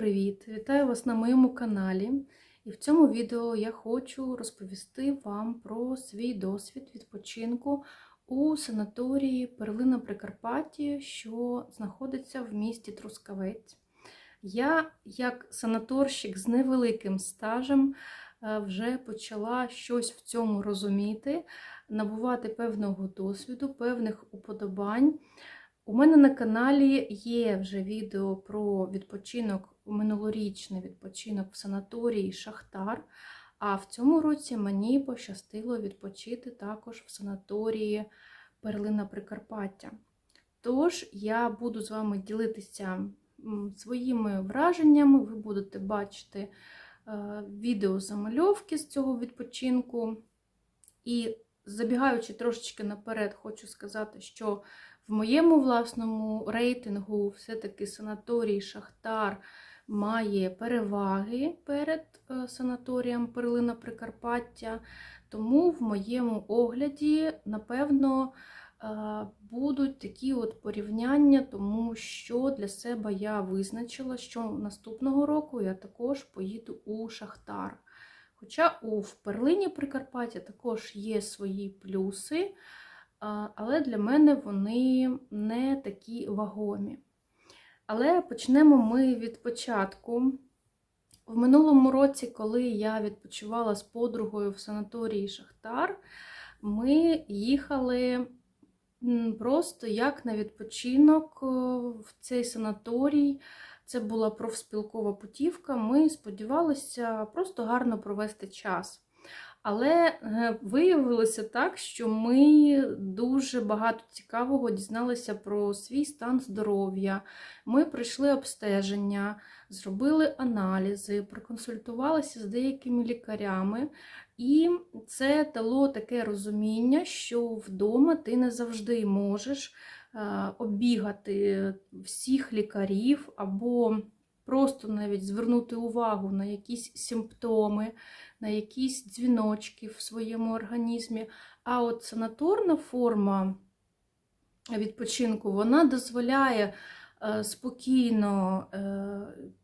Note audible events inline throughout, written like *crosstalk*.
привіт! Вітаю вас на моєму каналі. І в цьому відео я хочу розповісти вам про свій досвід відпочинку у санаторії Перлина Прикарпатті, що знаходиться в місті Трускавець. Я, як санаторщик з невеликим стажем, е, вже почала щось в цьому розуміти, набувати певного досвіду, певних уподобань. У мене на каналі є вже відео про відпочинок, минулорічний відпочинок в санаторії Шахтар. А в цьому році мені пощастило відпочити також в санаторії Перлина Прикарпаття. Тож я буду з вами ділитися своїми враженнями, ви будете бачити е, відео замальовки з цього відпочинку. І забігаючи трошечки наперед, хочу сказати, що в моєму власному рейтингу все-таки санаторій Шахтар має переваги перед е, санаторієм Перлина Прикарпаття. Тому в моєму огляді, напевно, е, будуть такі от порівняння, тому що для себе я визначила, що наступного року я також поїду у Шахтар. Хоча у Перлині Прикарпаття також є свої плюси але для мене вони не такі вагомі. Але почнемо ми від початку. В минулому році, коли я відпочивала з подругою в санаторії Шахтар, ми їхали просто як на відпочинок в цей санаторій. Це була профспілкова путівка. Ми сподівалися просто гарно провести час. Але е, виявилося так, що ми дуже багато цікавого дізналися про свій стан здоров'я. Ми пройшли обстеження, зробили аналізи, проконсультувалися з деякими лікарями, і це дало таке розуміння, що вдома ти не завжди можеш е, обігати всіх лікарів або просто навіть звернути увагу на якісь симптоми, на якісь дзвіночки в своєму організмі. А от санаторна форма відпочинку вона дозволяє е, спокійно е,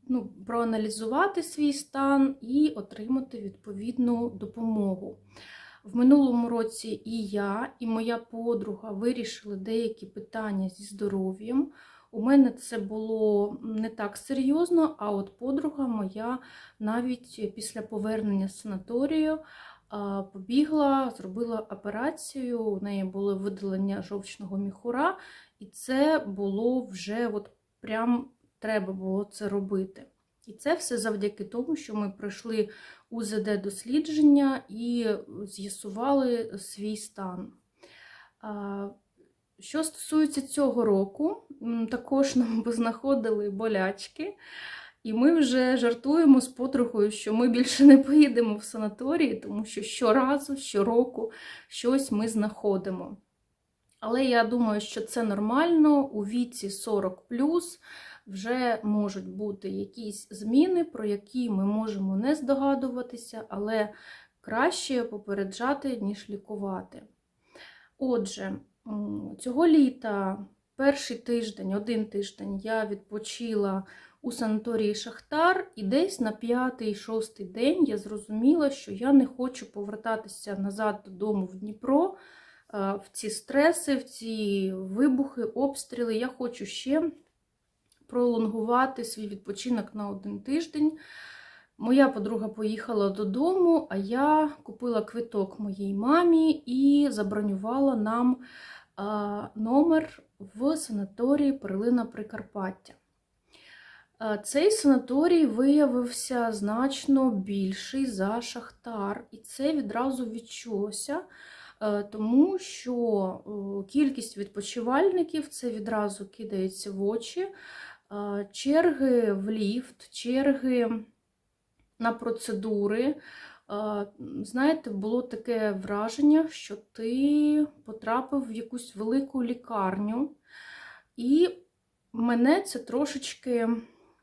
ну, проаналізувати свій стан і отримати відповідну допомогу. В минулому році і я, і моя подруга вирішили деякі питання зі здоров'ям. У мене це було не так серйозно, а от подруга моя навіть після повернення з санаторію побігла, зробила операцію, у неї було видалення жовчного міхура, і це було вже от прям треба було це робити. І це все завдяки тому, що ми пройшли УЗД-дослідження і з'ясували свій стан. Що стосується цього року, також нам *laughs* познаходили болячки, і ми вже жартуємо з подругою, що ми більше не поїдемо в санаторії, тому що щоразу, щороку щось ми знаходимо. Але я думаю, що це нормально, у віці 40 вже можуть бути якісь зміни, про які ми можемо не здогадуватися, але краще попереджати, ніж лікувати. Отже, Цього літа перший тиждень, один тиждень я відпочила у санаторії Шахтар, і десь на п'ятий-шостий день я зрозуміла, що я не хочу повертатися назад додому в Дніпро, в ці стреси, в ці вибухи, обстріли. Я хочу ще пролонгувати свій відпочинок на один тиждень. Моя подруга поїхала додому, а я купила квиток моїй мамі і забронювала нам номер в санаторії Перлина Прикарпаття. Цей санаторій виявився значно більший за Шахтар, і це відразу відчулося, тому що кількість відпочивальників це відразу кидається в очі, черги в ліфт, черги на процедури. Знаєте, було таке враження, що ти потрапив в якусь велику лікарню, і мене це трошечки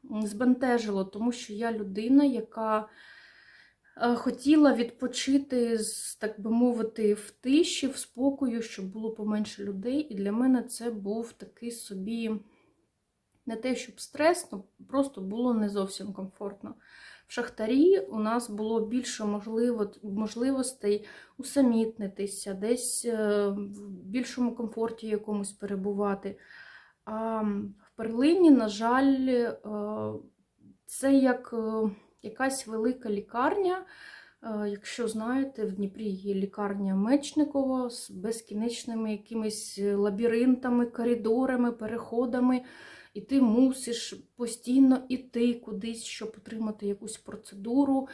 збентежило, тому що я людина, яка хотіла відпочити, так би мовити, в тиші, в спокою, щоб було поменше людей. І для мене це був такий собі не те, щоб стрес, ну, просто було не зовсім комфортно. В шахтарі у нас було більше можливостей усамітнитися, десь е, в більшому комфорті якомусь перебувати. А в перлині, на жаль, е, це як е, якась велика лікарня. Якщо знаєте, в Дніпрі є лікарня Мечникова з безкінечними якимись лабіринтами, коридорами, переходами, і ти мусиш постійно іти кудись, щоб отримати якусь процедуру.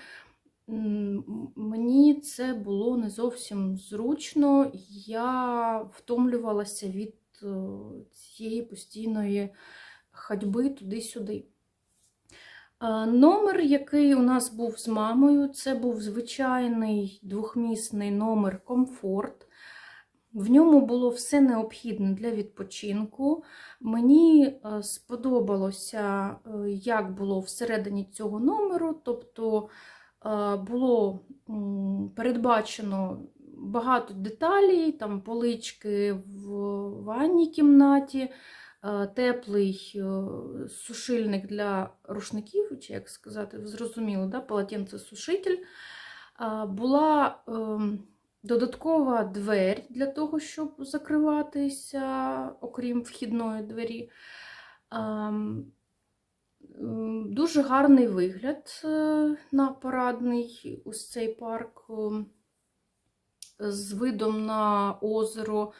Мені це було не зовсім зручно. Я втомлювалася від е, цієї постійної ходьби туди-сюди. Е, Номер, який у нас був з мамою, це був звичайний двохмісний номер комфорт. В ньому було все необхідне для відпочинку. Мені е, сподобалося, е, як було всередині цього номеру, тобто е, було передбачено багато деталей, там полички в ванній кімнаті, теплий сушильник для рушників, чи як сказати, зрозуміло, да? полотенцесушитель. Була ем, додаткова двері для того, щоб закриватися, окрім вхідної двері. Дуже гарний вигляд е, на парадний ось цей парк ем, з видом на озеро.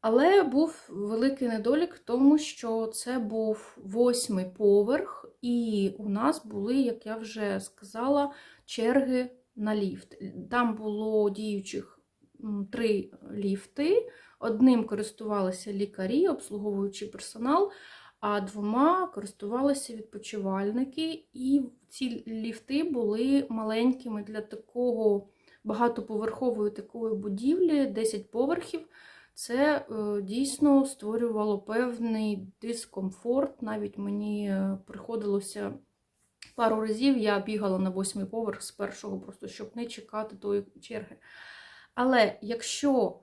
Але був великий недолік тому, що це був восьмий поверх, і у нас були, як я вже сказала, черги на ліфт. Там було діючих три ліфти. Одним користувалися лікарі, обслуговуючий персонал, а двома користувалися відпочивальники. І ці ліфти були маленькими для такого багатоповерхової такої будівлі, 10 поверхів. Це е, дійсно створювало певний дискомфорт. Навіть мені е, приходилося пару разів, я бігала на восьмий поверх з першого, просто щоб не чекати тої черги. Але якщо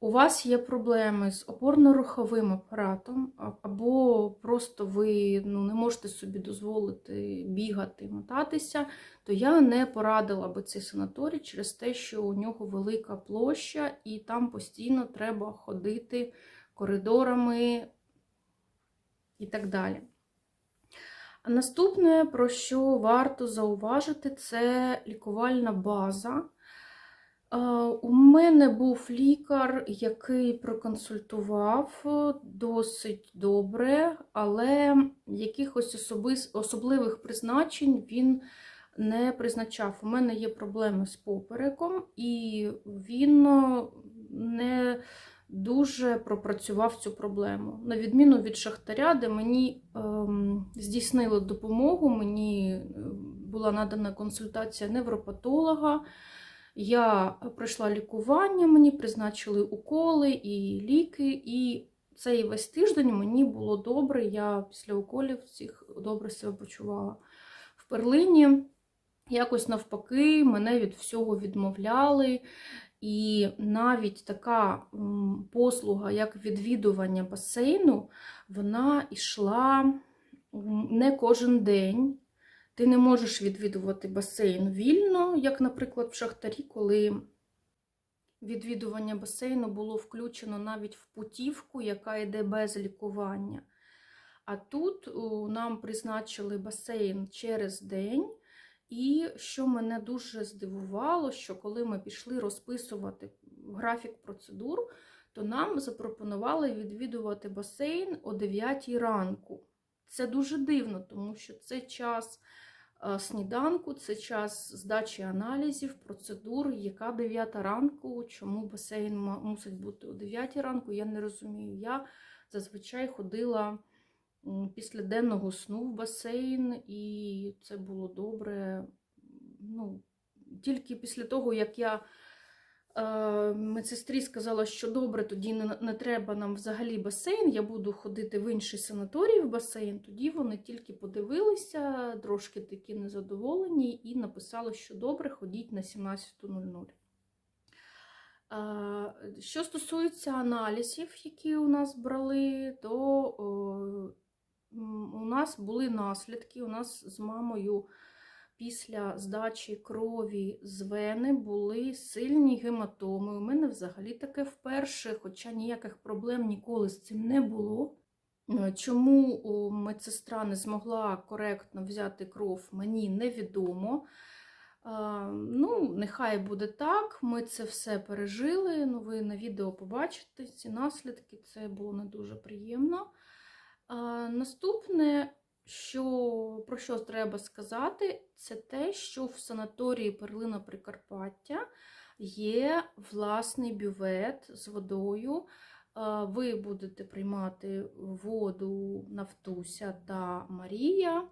у вас є проблеми з опорно-руховим апаратом, або просто ви ну, не можете собі дозволити бігати, мотатися, то я не порадила би цей санаторій через те, що у нього велика площа, і там постійно треба ходити коридорами і так далі. Наступне, про що варто зауважити, це лікувальна база. Е, У мене був лікар, який проконсультував е, досить добре, але якихось особливих призначень він не призначав. У мене є проблеми з попереком, і він е, не дуже пропрацював цю проблему. На відміну від Шахтаря, де мені ем, здійснили допомогу, мені е, була надана консультація невропатолога. Я пройшла лікування, мені призначили уколи і ліки, і цей весь тиждень мені було добре. Я після уколів всіх добре себе почувала. В перлині якось навпаки мене від всього відмовляли. І навіть така послуга, як відвідування басейну, вона йшла не кожен день. Ти не можеш відвідувати басейн вільно, як, наприклад, в Шахтарі, коли відвідування басейну було включено навіть в путівку, яка йде без лікування. А тут нам призначили басейн через день. І що мене дуже здивувало, що коли ми пішли розписувати графік процедур, то нам запропонували відвідувати басейн о 9 ранку. Це дуже дивно, тому що це час е, сніданку, це час здачі аналізів, процедур, яка 9 ранку, чому басейн мусить бути о 9 ранку, я не розумію. Я зазвичай ходила після денного сну в басейн, і це було добре. Ну, тільки після того, як я е, медсестрі сказала, що добре, тоді не, не треба нам взагалі басейн, я буду ходити в інший санаторій в басейн, тоді вони тільки подивилися, трошки такі незадоволені, і написали, що добре, ходіть на 17.00. Е, Що стосується аналізів, які у нас брали, то у нас були наслідки. У нас з мамою після здачі крові з вени були сильні гематоми. У мене взагалі таке вперше, хоча ніяких проблем ніколи з цим не було. Е, Чому медсестра не змогла коректно взяти кров, мені невідомо. Ну, нехай буде так. Ми це все пережили. Ну, ви на відео побачите ці наслідки, це було не дуже приємно. Наступне, що, про що треба сказати, це те, що в санаторії Перлина Прикарпаття є власний бювет з водою. Ви будете приймати воду Нафтуся та Марія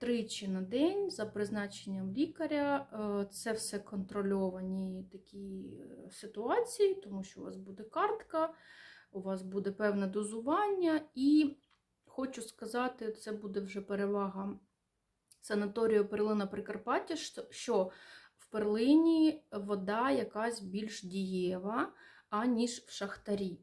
тричі на день за призначенням лікаря. Це все контрольовані такі е, ситуації, тому що у вас буде картка, у вас буде певне дозування, і хочу сказати, це буде вже перевага санаторію Перлина Прикарпаття, що- в перлині вода якась більш дієва, аніж в шахтарі.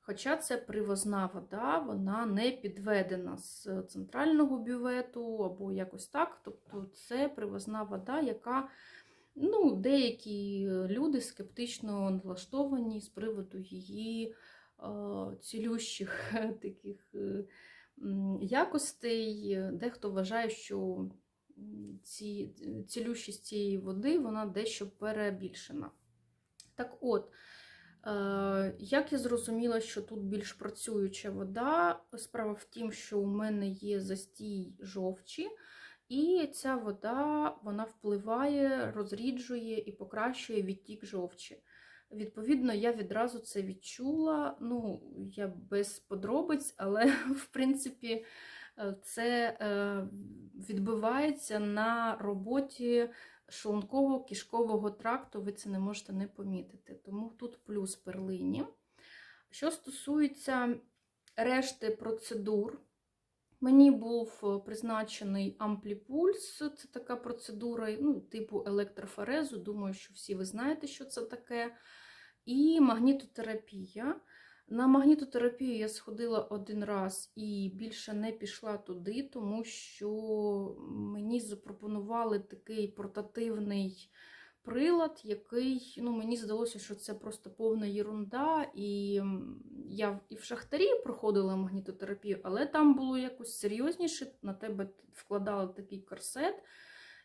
Хоча це привозна вода, вона не підведена з центрального бювету або якось так. Тобто це привозна вода, яка ну, деякі люди скептично налаштовані з приводу її цілющих *laughs* таких е, якостей. Дехто вважає, що ці, цілющість цієї води вона дещо перебільшена. Так от, Е, Як я зрозуміла, що тут більш працююча вода, справа в тім, що у мене є застій жовчі, і ця вода вона впливає, розріджує і покращує відтік жовчі. Відповідно, я відразу це відчула. Ну, я без подробиць, але *laughs* в принципі е, це е, відбувається на роботі шлунково-кишкового тракту, ви це не можете не помітити. Тому тут плюс перлині. Що стосується решти процедур, мені був е, призначений ампліпульс, це така процедура ну, типу електрофорезу. Думаю, що всі ви знаєте, що це таке. І магнітотерапія. На магнітотерапію я сходила один раз і більше не пішла туди, тому що мені запропонували такий портативний прилад, який ну, мені здалося, що це просто повна єрунда. І я і в шахтарі проходила магнітотерапію, але там було якось серйозніше. На тебе вкладали такий корсет.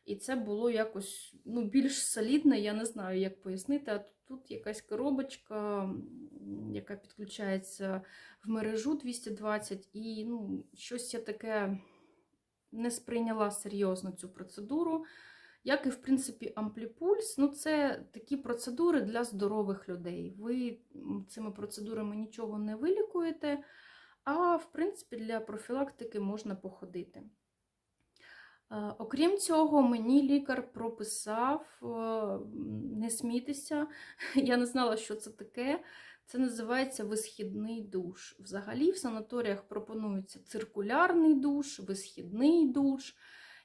І це було якось ну, більш солідне, я не знаю, як пояснити. А тут якась коробочка, яка підключається в мережу 220, і ну, щось я таке не сприйняла серйозно цю процедуру. Як і, в принципі, ампліпульс, ну це такі процедури для здорових людей. Ви цими процедурами нічого не вилікуєте, а в принципі для профілактики можна походити. Окрім цього, мені лікар прописав е, не смітися. *laughs* Я не знала, що це таке. Це називається висхідний душ. Взагалі, в санаторіях пропонується циркулярний душ, висхідний душ.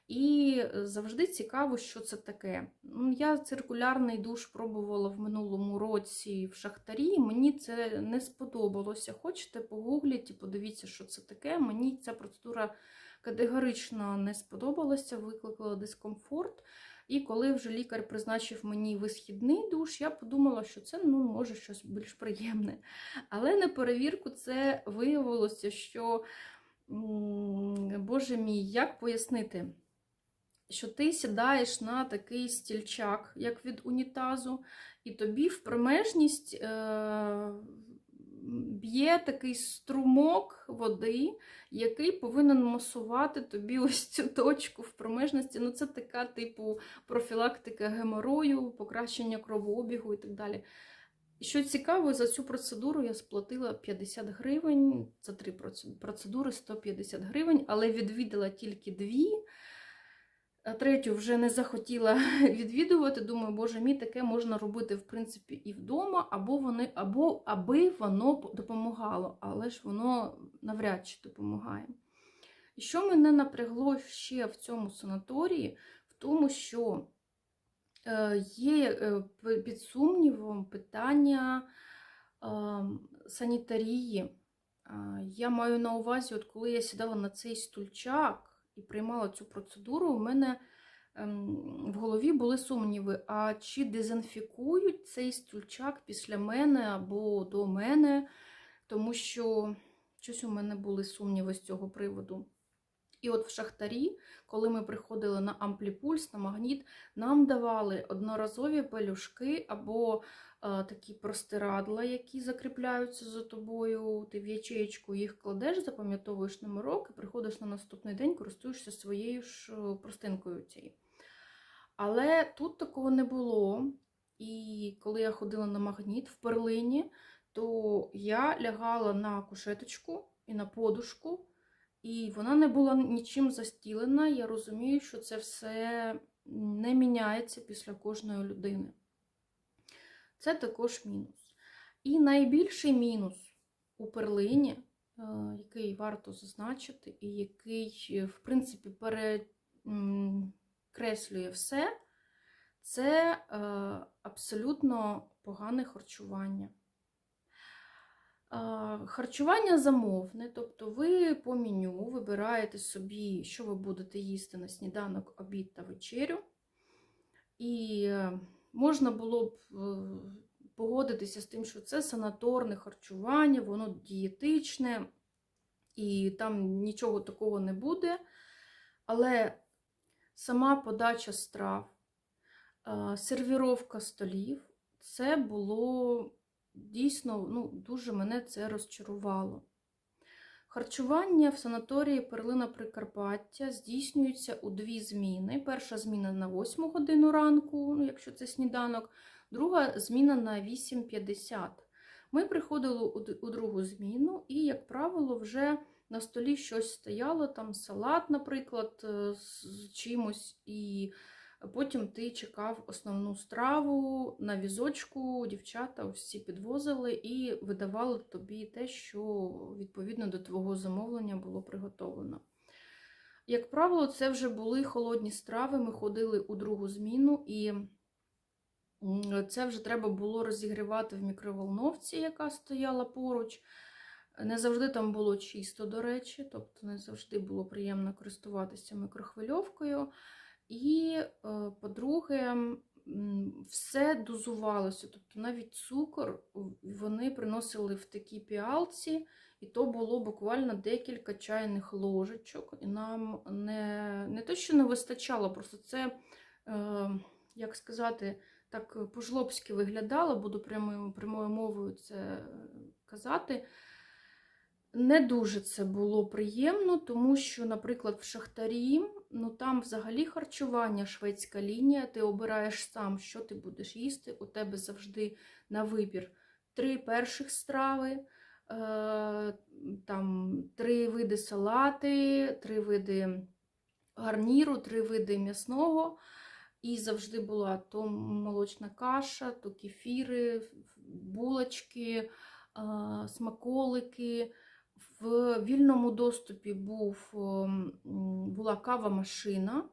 І завжди цікаво, що це таке. Ну, Я циркулярний душ пробувала в минулому році в шахтарі. Мені це не сподобалося. Хочете, погугліть і подивіться, що це таке. Мені ця процедура категорично не сподобалася, викликала дискомфорт. І коли вже лікар призначив мені висхідний душ, я подумала, що це ну, може щось більш приємне. Але на перевірку це виявилося, що, боже мій, як пояснити? Що ти сідаєш на такий стільчак, як від унітазу, і тобі в промежність е- б'є такий струмок води, який повинен масувати тобі ось цю точку в промежності. Ну, це така, типу, профілактика геморою, покращення кровообігу і так далі. Що цікаво, за цю процедуру я сплатила 50 гривень, це три процедури 150 гривень, але відвідала тільки дві. Третю вже не захотіла *laughs* відвідувати. Думаю, боже мій, таке можна робити, в принципі, і вдома, або вони, або аби воно допомагало, але ж воно навряд чи допомагає. І що мене напрягло ще в цьому санаторії, в тому, що е, є е, під сумнівом питання санітарії. Я маю на увазі, от коли я сідала на цей стульчак і приймала цю процедуру, у мене ем, в голові були сумніви, а чи дезінфікують цей стульчак після мене або до мене, тому що щось у мене були сумніви з цього приводу. І от в шахтарі, коли ми приходили на ампліпульс, на магніт, нам давали одноразові пелюшки або такі простирадла, які закріпляються за тобою. Ти в ячеєчку їх кладеш, запам'ятовуєш номерок і приходиш на наступний день, користуєшся своєю ж простинкою цією. Але тут такого не було. І коли я ходила на магніт в перлині, то я лягала на кушеточку і на подушку. І вона не була нічим застілена. Я розумію, що це все не міняється після кожної людини. Це також мінус. І найбільший мінус у перлині, е, який варто зазначити, і який, е, в принципі, перекреслює все, це е, абсолютно погане харчування. Харчування замовне, тобто ви по меню вибираєте собі, що ви будете їсти на сніданок, обід та вечерю. І можна було б е, погодитися з тим, що це санаторне харчування, воно дієтичне, і там нічого такого не буде. Але сама подача страв, е, сервіровка столів це було дійсно ну, дуже мене це розчарувало. Харчування в санаторії Перлина Прикарпаття здійснюється у дві зміни. Перша зміна на 8 годину ранку, ну, якщо це сніданок, друга зміна на 8.50. Ми приходили у другу зміну, і, як правило, вже на столі щось стояло, там салат, наприклад, е, з чимось. і Потім ти чекав основну страву на візочку, дівчата всі підвозили і видавали тобі те, що відповідно до твого замовлення було приготовлено. Як правило, це вже були холодні страви. Ми ходили у другу зміну, і це вже треба було розігрівати в мікроволновці, яка стояла поруч. Не завжди там було чисто, до речі, тобто не завжди було приємно користуватися мікрохвильовкою. І, е, по-друге, все дозувалося. Тобто навіть цукор вони приносили в такій піалці, і то було буквально декілька чайних ложечок. І нам не не те, що не вистачало, просто це, е, як сказати, так по-жлобськи виглядало, буду прямою, прямою мовою це казати. Не дуже це було приємно, тому що, наприклад, в Шахтарі, ну там взагалі харчування шведська лінія, ти обираєш сам, що ти будеш їсти. У тебе завжди на вибір три перших страви, е, там три види салати, три види гарніру, три види м'ясного. І завжди була то молочна каша, то кефіри, булочки, смаколики. В вільному доступі був, ем, була кава-машина,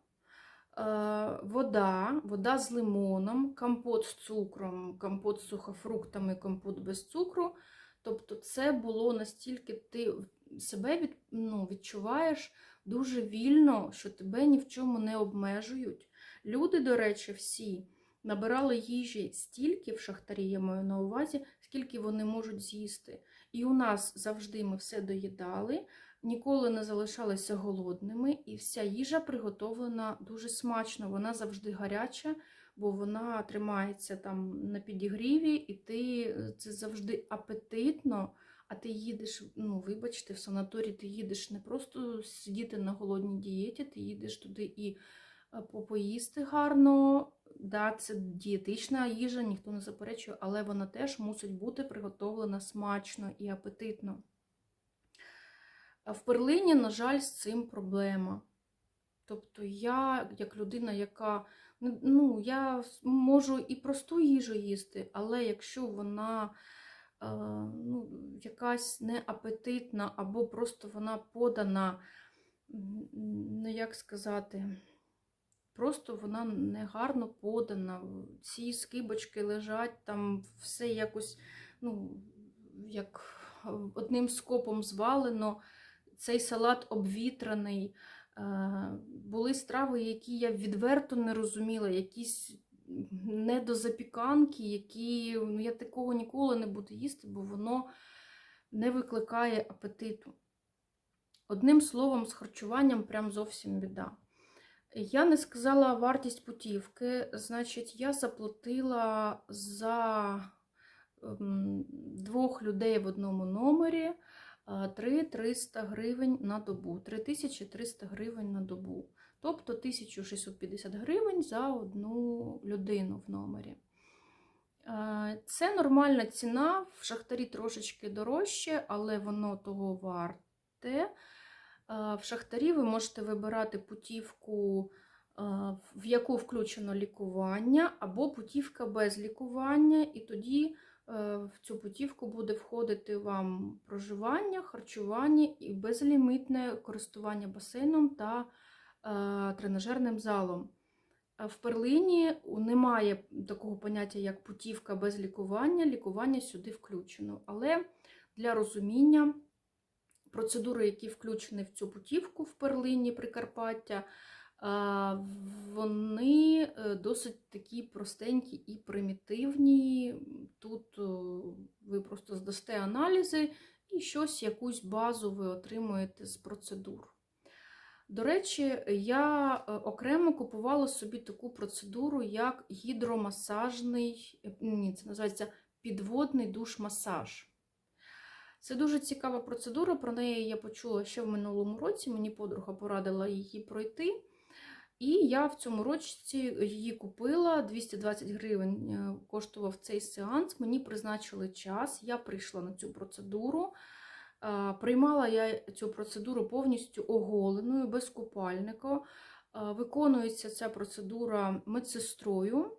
е, вода, вода з лимоном, компот з цукром, компот з сухофруктами, компот без цукру. Тобто, це було настільки ти себе від, ну, відчуваєш дуже вільно, що тебе ні в чому не обмежують. Люди, до речі, всі набирали їжі стільки в шахтарі, я маю на увазі, скільки вони можуть з'їсти. І у нас завжди ми все доїдали, ніколи не залишалися голодними, і вся їжа приготовлена дуже смачно. Вона завжди гаряча, бо вона тримається там на підігріві, і ти це завжди апетитно. А ти їдеш, ну, вибачте, в санаторій ти їдеш не просто сидіти на голодній дієті, ти їдеш туди і поїсти гарно. Да, Це дієтична їжа, ніхто не заперечує, але вона теж мусить бути приготовлена смачно і апетитно. В перлині, на жаль, з цим проблема. Тобто, я, як людина, яка ну, я можу і просту їжу їсти, але якщо вона ну, якась неапетитна, або просто вона подана, ну, як сказати, Просто вона негарно подана. Ці скибочки лежать, там все якось, ну, як одним скопом звалено, цей салат обвітраний. Е, Були страви, які я відверто не розуміла, якісь недозапіканки, які ну, я такого ніколи не буду їсти, бо воно не викликає апетиту. Одним словом, з харчуванням прям зовсім біда. Я не сказала вартість путівки, значить, я заплатила за ем, двох людей в одному номері 3-300 гривень на добу. 3300 гривень на добу. Тобто 1650 гривень за одну людину в номері. Е, Це нормальна ціна, в шахтарі трошечки дорожче, але воно того варте. В шахтарі ви можете вибирати путівку, в яку включено лікування, або путівка без лікування, і тоді е, в цю путівку буде входити вам проживання, харчування і безлімітне користування басейном та е, тренажерним залом. В перлині немає такого поняття, як путівка без лікування, лікування сюди включено. Але для розуміння процедури, які включені в цю путівку в перлині Прикарпаття, вони е, досить такі простенькі і примітивні. Тут ви просто здасте аналізи і щось, якусь базу ви отримуєте з процедур. До речі, я е, окремо купувала собі таку процедуру, як гідромасажний, е, ні, це називається підводний душ-масаж. Це дуже цікава процедура, про неї я почула ще в минулому році, мені подруга порадила її пройти. І я в цьому році її купила 220 гривень е, коштував цей сеанс. Мені призначили час, я прийшла на цю процедуру. Е, Приймала я цю процедуру повністю оголеною, без купальника. Е, Виконується ця процедура медсестрою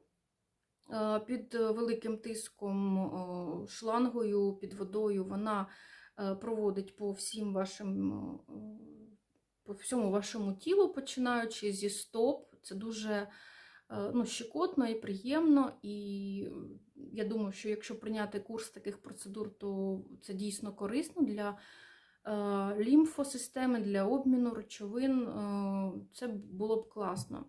під великим тиском, е, шлангою під водою. Вона е, проводить по всім вашим. е, По всьому вашому тілу, починаючи зі стоп, це дуже е, ну, щекотно і приємно. І я думаю, що якщо прийняти курс таких процедур, то це дійсно корисно для е, лімфосистеми, для обміну речовин. Е, Це було б класно.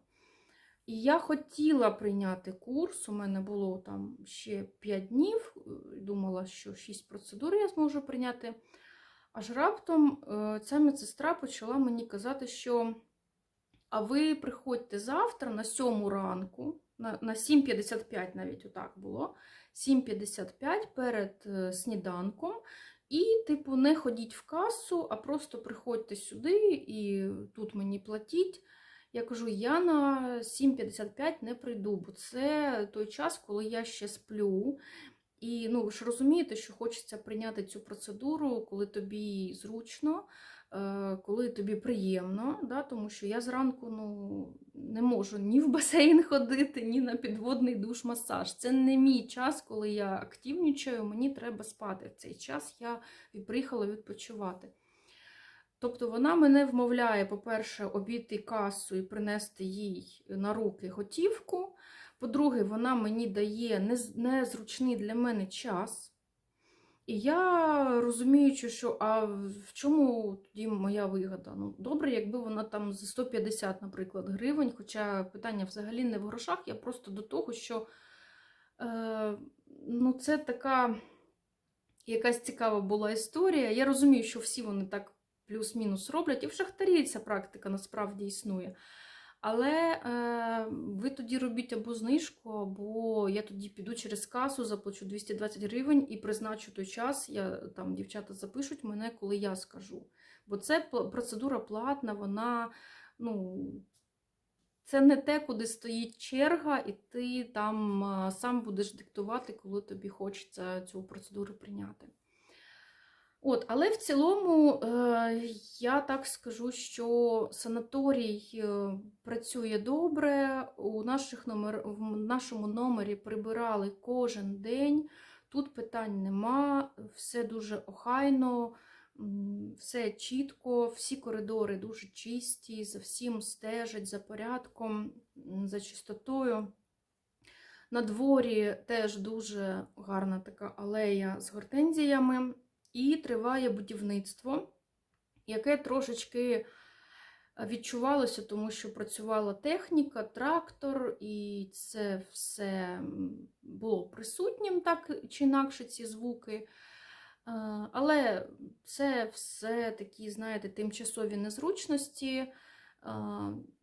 І я хотіла прийняти курс, у мене було там ще 5 днів, е, думала, що 6 процедур я зможу прийняти. Аж раптом е, ця медсестра почала мені казати, що а ви приходьте завтра на 7 ранку, на, на 7.55 навіть отак було. 7.55 перед е, сніданком. І, типу, не ходіть в касу, а просто приходьте сюди і тут мені платіть. Я кажу, я на 7.55 не прийду, бо це той час, коли я ще сплю. І ну, ви ж розумієте, що хочеться прийняти цю процедуру, коли тобі зручно, е, коли тобі приємно, да? тому що я зранку ну, не можу ні в басейн ходити, ні на підводний душ-масаж. Це не мій час, коли я активнічаю, мені треба спати. В цей час я приїхала відпочивати. Тобто вона мене вмовляє, по-перше, обійти касу і принести їй на руки готівку. По-друге, вона мені дає незручний для мене час. І я розуміючи, що а в чому тоді моя вигода? Ну, добре, якби вона там за 150, наприклад, гривень, хоча питання взагалі не в грошах, я просто до того, що е, ну, це така якась цікава була історія. Я розумію, що всі вони так плюс-мінус роблять, і в шахтарі ця практика насправді існує. Але е, ви тоді робіть або знижку, або я тоді піду через касу, заплачу 220 гривень і призначу той час. Я там дівчата запишуть мене, коли я скажу. Бо це процедура платна, вона ну, це не те, куди стоїть черга, і ти там е, сам будеш диктувати, коли тобі хочеться цю процедуру прийняти. От, але в цілому е, я так скажу, що санаторій е, працює добре. У наших номер, в нашому номері прибирали кожен день. Тут питань нема, все дуже охайно, все чітко, всі коридори дуже чисті, за всім стежать, за порядком, за чистотою. На дворі теж дуже гарна така алея з гортензіями. І триває будівництво, яке трошечки відчувалося, тому що працювала техніка, трактор, і це все було присутнім, так чи інакше ці звуки. Е, Але це все такі, знаєте, тимчасові незручності. Е,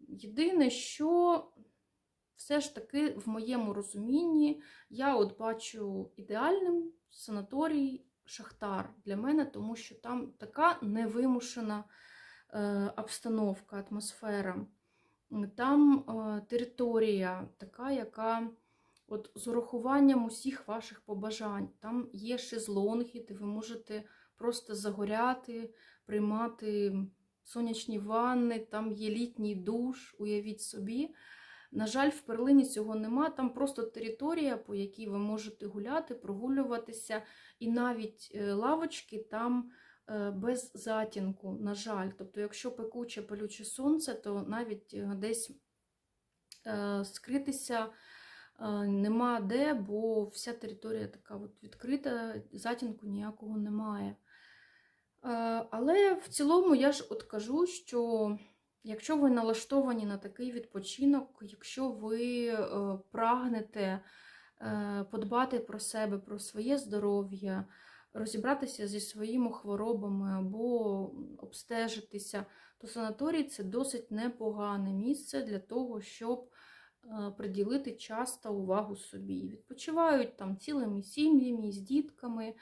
Єдине, що все ж таки в моєму розумінні я от бачу ідеальним санаторій Шахтар для мене, тому що там така невимушена е, обстановка, атмосфера. Там е, територія така, яка от з урахуванням усіх ваших побажань. Там є шезлонги, де ви можете просто загоряти, приймати сонячні ванни, там є літній душ, уявіть собі. На жаль, в перлині цього нема. Там просто територія, по якій ви можете гуляти, прогулюватися, і навіть е, лавочки там е, без затінку, на жаль. Тобто, якщо пекуче палюче сонце, то навіть е, десь скритися нема де, бо вся територія така от відкрита, затінку ніякого немає. Але в цілому я ж от кажу, що якщо ви налаштовані на такий відпочинок, якщо ви е, прагнете е, подбати про себе, про своє здоров'я, розібратися зі своїми хворобами або обстежитися, то санаторій це досить непогане місце для того, щоб е, приділити час та увагу собі. Відпочивають там цілими сім'ями з дітками.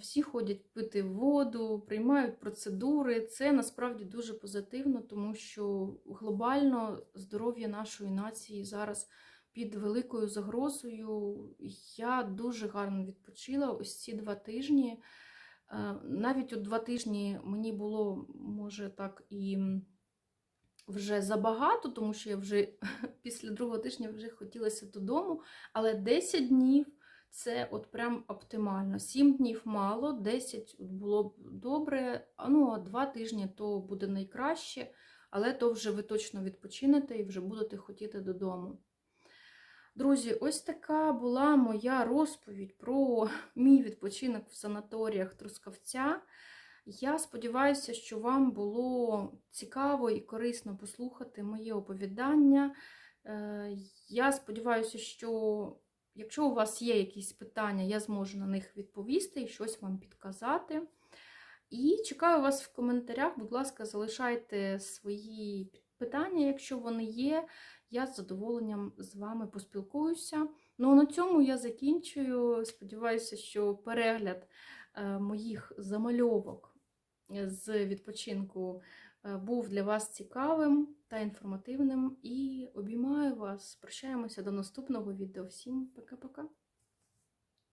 Всі ходять пити воду, приймають процедури. Це насправді дуже позитивно, тому що глобально здоров'я нашої нації зараз під великою загрозою. Я дуже гарно відпочила ось ці два тижні. Е, Навіть у два тижні мені було, може, так і вже забагато, тому що я вже *laughs* після другого тижня вже хотілося додому, але 10 днів. Це от прям оптимально. 7 днів мало, 10 було б добре, ну а 2 тижні то буде найкраще, але то вже ви точно відпочинете і вже будете хотіти додому. Друзі, ось така була моя розповідь про *laughs* мій відпочинок в санаторіях Трускавця. Я сподіваюся, що вам було цікаво і корисно послухати моє оповідання. Е, Я сподіваюся, що Якщо у вас є якісь питання, я зможу на них відповісти і щось вам підказати. І чекаю вас в коментарях. Будь ласка, залишайте свої питання, якщо вони є. Я з задоволенням з вами поспілкуюся. Ну, а на цьому я закінчую. Сподіваюся, що перегляд е, моїх замальовок з відпочинку був для вас цікавим та інформативним. І обіймаю вас. Прощаємося до наступного відео. Всім пока-пока!